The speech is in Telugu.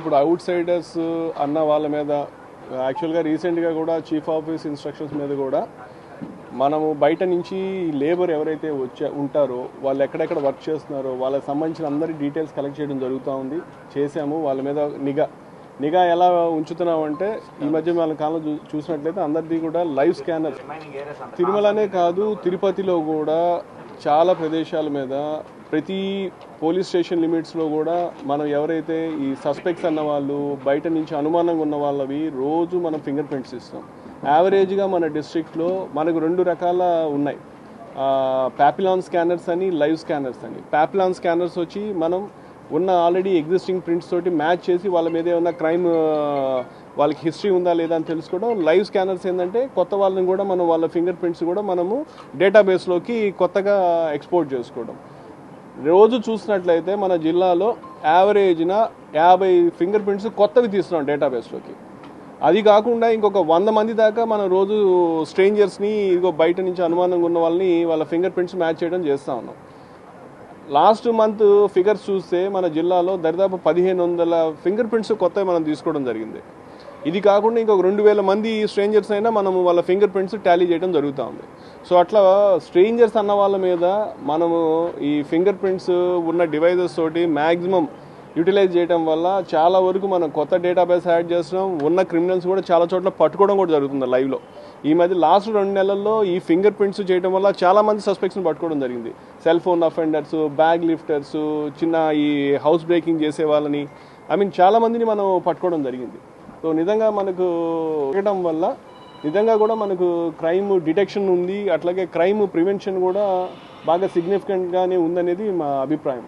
ఇప్పుడు అవుట్ సైడర్స్ uh, అన్న వాళ్ళ మీద uh, యాక్చువల్గా రీసెంట్గా కూడా చీఫ్ ఆఫీస్ ఇన్స్ట్రక్షన్స్ మీద కూడా మనము బయట నుంచి లేబర్ ఎవరైతే వచ్చే ఉంటారో వాళ్ళు ఎక్కడెక్కడ వర్క్ చేస్తున్నారో వాళ్ళకి సంబంధించిన అందరి డీటెయిల్స్ కలెక్ట్ చేయడం జరుగుతూ ఉంది. చేసాము వాళ్ళ మీద నిఘా నిఘా ఎలా ఉంచుతున్నామంటే ఈ మధ్య మన కాలంలో చూ చూసినట్లయితే అందరిది కూడా లైవ్ స్కానర్ తిరుమలనే కాదు తిరుపతిలో కూడా చాలా ప్రదేశాల మీద ప్రతి పోలీస్ స్టేషన్ లిమిట్స్లో కూడా మనం ఎవరైతే ఈ సస్పెక్ట్స్ అన్న వాళ్ళు బయట నుంచి అనుమానంగా ఉన్న వాళ్ళవి రోజు మనం ఫింగర్ ప్రింట్స్ ఇస్తాం. యావరేజ్గా మన డిస్ట్రిక్ట్లో మనకు రెండు రకాల ఉన్నాయి. ప్యాపిలాన్ స్కానర్స్ అని లైవ్ స్కానర్స్ అని. ప్యాపిలాన్ స్కానర్స్ వచ్చి మనం ఉన్న ఆల్రెడీ ఎగ్జిస్టింగ్ ప్రింట్స్ తోటి మ్యాచ్ చేసి వాళ్ళ మీద ఏమన్నా క్రైమ్ వాళ్ళకి హిస్టరీ ఉందా లేదా అని తెలుసుకోవడం. లైవ్ స్కానర్స్ ఏంటంటే కొత్త వాళ్ళని కూడా మనం వాళ్ళ ఫింగర్ ప్రింట్స్ కూడా మనము డేటాబేస్లోకి కొత్తగా ఎక్స్పోర్ట్ చేసుకోవడం. రోజు చూసినట్లయితే మన జిల్లాలో యావరేజ్న యాభై ఫింగర్ ప్రింట్స్ కొత్తవి తీస్తున్నాం డేటాబేస్లోకి. అది కాకుండా ఇంకొక వంద మంది దాకా మనం రోజు స్ట్రేంజర్స్ని ఇదిగో బయట నుంచి అనుమానంగా ఉన్న వాళ్ళని వాళ్ళ ఫింగర్ ప్రింట్స్ మ్యాచ్ చేయడం చేస్తూ ఉన్నాం. లాస్ట్ మంత్ ఫిగర్స్ చూస్తే మన జిల్లాలో దరిదాపు పదిహేను వందల ఫింగర్ ప్రింట్స్ కొత్తవి మనం తీసుకోవడం జరిగింది. ఇది కాకుండా ఇంకొక రెండు వేల మంది స్ట్రేంజర్స్ అయినా మనం వాళ్ళ ఫింగర్ ప్రింట్స్ టాలీ చేయడం జరుగుతూ ఉంది. సో అట్లా స్ట్రేంజర్స్ అన్న వాళ్ళ మీద మనము ఈ ఫింగర్ ప్రింట్స్ ఉన్న డివైజెస్ తోటి మ్యాక్సిమం యూటిలైజ్ చేయడం వల్ల చాలా వరకు మనం కొత్త డేటాబేస్ యాడ్ చేస్తున్నాం. ఉన్న క్రిమినల్స్ కూడా చాలా చోట్ల పట్టుకోవడం కూడా జరుగుతుంది లైవ్లో ఈ మధ్య లాస్ట్ రెండు నెలల్లో ఈ ఫింగర్ ప్రింట్స్ చేయడం వల్ల చాలా మంది సస్పెక్ట్స్ని పట్టుకోవడం జరిగింది. Cell phone offenders bag lifters చిన్న ఈ హౌస్ బ్రేకింగ్ చేసే వాళ్ళని ఐ మీన్ చాలా మందిని మనం పట్టుకోవడం జరిగింది. సో నిజంగా మనకు చేయడం వల్ల నిజంగా కూడా మనకు క్రైమ్ డిటెక్షన్ ఉంది అట్లాగే క్రైమ్ ప్రివెన్షన్ కూడా బాగా సిగ్నిఫికెంట్గానే ఉందనేది మా అభిప్రాయం.